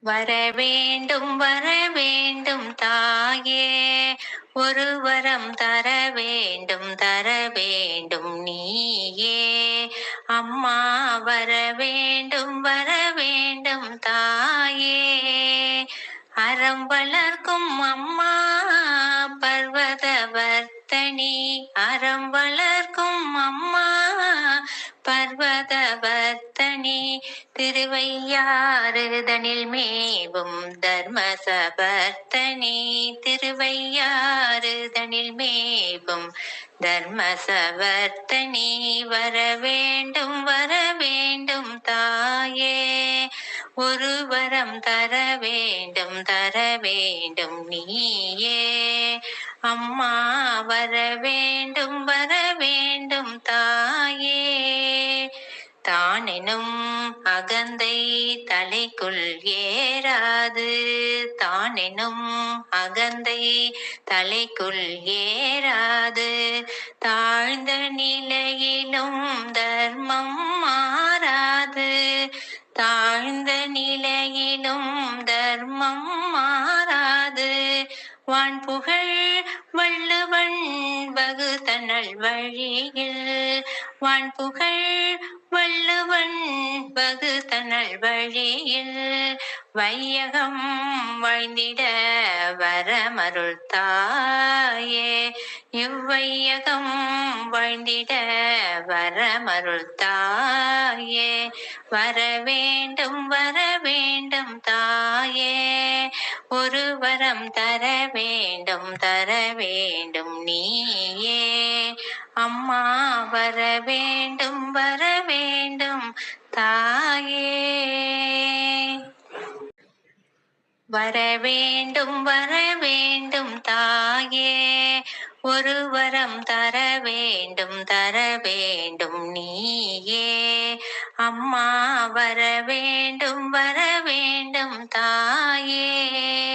வர வேண்டும் வர வேண்டும் தாயே. ஒரு வரம் தர வேண்டும் தர வேண்டும் நீயே. அம்மா வர வேண்டும் வர வேண்டும் தாயே. அறம் வளர்க்கும் அம்மா பர்வத வர்த்தனி. அறம் வளர்க்கும் அம்மா பர்வத வர்த்தனி திருவையாறுதனில் மேவும் தர்ம சபர்த்தனே திருவையாறுதனில் மேவும் தர்ம சவர்த்தனே வர வேண்டும் வர வேண்டும் தாயே. ஒரு வரம் தர வேண்டும் தர வேண்டும் நீயே. அம்மா வர வேண்டும் வர வேண்டும் தாயே. தானெனும் அகந்தை தலைக்குள் ஏறாது. தானெனும் அகந்தை தலைக்குள் ஏறாது. தாழ்ந்த நிலையிலும் தர்மம் மாறாது. தாழ்ந்த நிலையிலும் தர்மம் மாறாது. வான் புகழ் வள்ளுவன் வகுத்தனல் வழியில் வான் புகழ் வள்ளுவன் வழியில் வையகம் வாழ்ந்திட வரமருள் தாயே இவ்வையகம் வாழ்ந்திட வரமருள் தாயே வர வேண்டும் வர வேண்டும் தாயே. ஒரு வரம் தர வேண்டும் தர வேண்டும் நீயே. அம்மா வர வேண்டும் வர தாயே. வர வேண்டும் வர வேண்டும் தாயே. ஒரு வரம் தர வேண்டும் தர வேண்டும் நீயே. அம்மா வர வேண்டும் வர வேண்டும் தாயே.